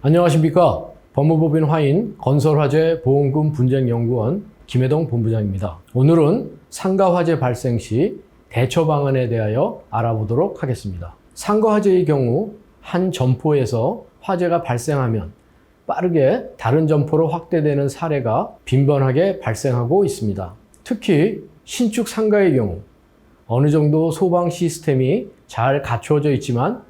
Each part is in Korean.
안녕하십니까. 법무법인 화인 건설화재 보험금 분쟁연구원 김혜동 본부장입니다. 오늘은 상가화재 발생 시 대처 방안에 대하여 알아보도록 하겠습니다. 상가화재의 경우 한 점포에서 화재가 발생하면 빠르게 다른 점포로 확대되는 사례가 빈번하게 발생하고 있습니다. 특히 신축 상가의 경우 어느 정도 소방 시스템이 잘 갖추어져 있지만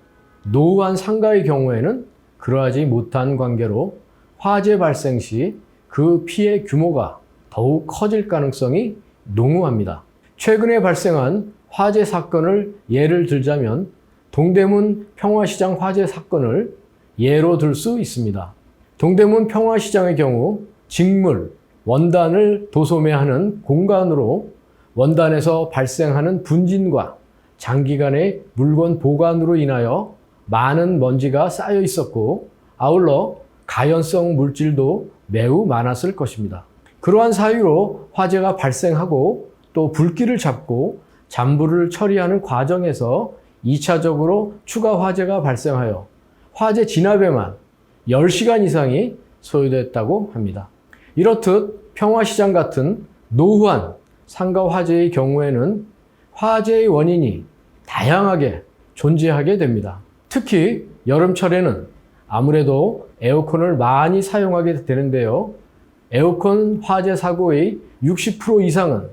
노후한 상가의 경우에는 그러하지 못한 관계로 화재 발생 시 그 피해 규모가 더욱 커질 가능성이 농후합니다. 최근에 발생한 화재 사건을 예를 들자면 동대문 평화시장 화재 사건을 예로 들 수 있습니다. 동대문 평화시장의 경우 직물, 원단을 도소매하는 공간으로 원단에서 발생하는 분진과 장기간의 물건 보관으로 인하여 많은 먼지가 쌓여 있었고 아울러 가연성 물질도 매우 많았을 것입니다. 그러한 사유로 화재가 발생하고 또 불길을 잡고 잔불을 처리하는 과정에서 2차적으로 추가 화재가 발생하여 화재 진압에만 10시간 이상이 소요됐다고 합니다. 이렇듯 평화시장 같은 노후한 상가 화재의 경우에는 화재의 원인이 다양하게 존재하게 됩니다. 특히 여름철에는 아무래도 에어컨을 많이 사용하게 되는데요. 에어컨 화재 사고의 60% 이상은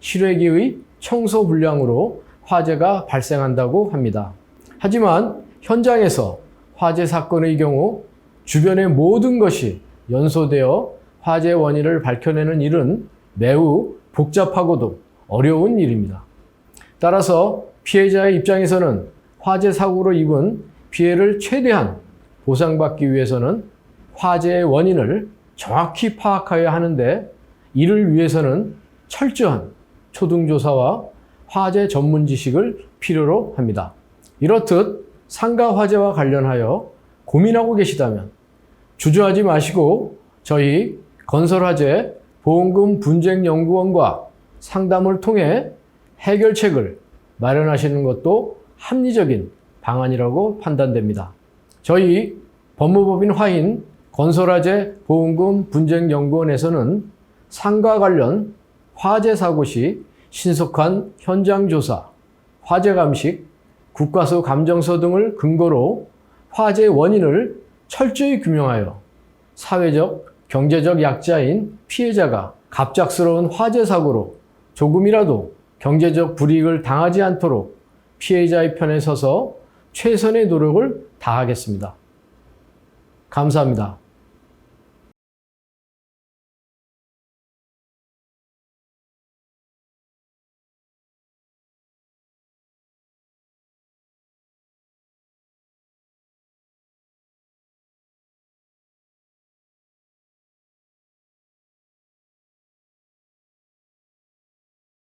실외기의 청소 불량으로 화재가 발생한다고 합니다. 하지만 현장에서 화재 사건의 경우 주변의 모든 것이 연소되어 화재 원인을 밝혀내는 일은 매우 복잡하고도 어려운 일입니다. 따라서 피해자의 입장에서는 화재 사고로 입은 피해를 최대한 보상받기 위해서는 화재의 원인을 정확히 파악해야 하는데 이를 위해서는 철저한 초등조사와 화재 전문 지식을 필요로 합니다. 이렇듯 상가 화재와 관련하여 고민하고 계시다면 주저하지 마시고 저희 건설화재 보험금 분쟁연구원과 상담을 통해 해결책을 마련하시는 것도 합리적인 방안이라고 판단됩니다. 저희 법무법인 화인 건설화재 보험금 분쟁연구원에서는 상가 관련 화재 사고 시 신속한 현장 조사, 화재 감식, 국가수 감정서 등을 근거로 화재 원인을 철저히 규명하여 사회적, 경제적 약자인 피해자가 갑작스러운 화재 사고로 조금이라도 경제적 불이익을 당하지 않도록 피해자의 편에 서서 최선의 노력을 다하겠습니다. 감사합니다.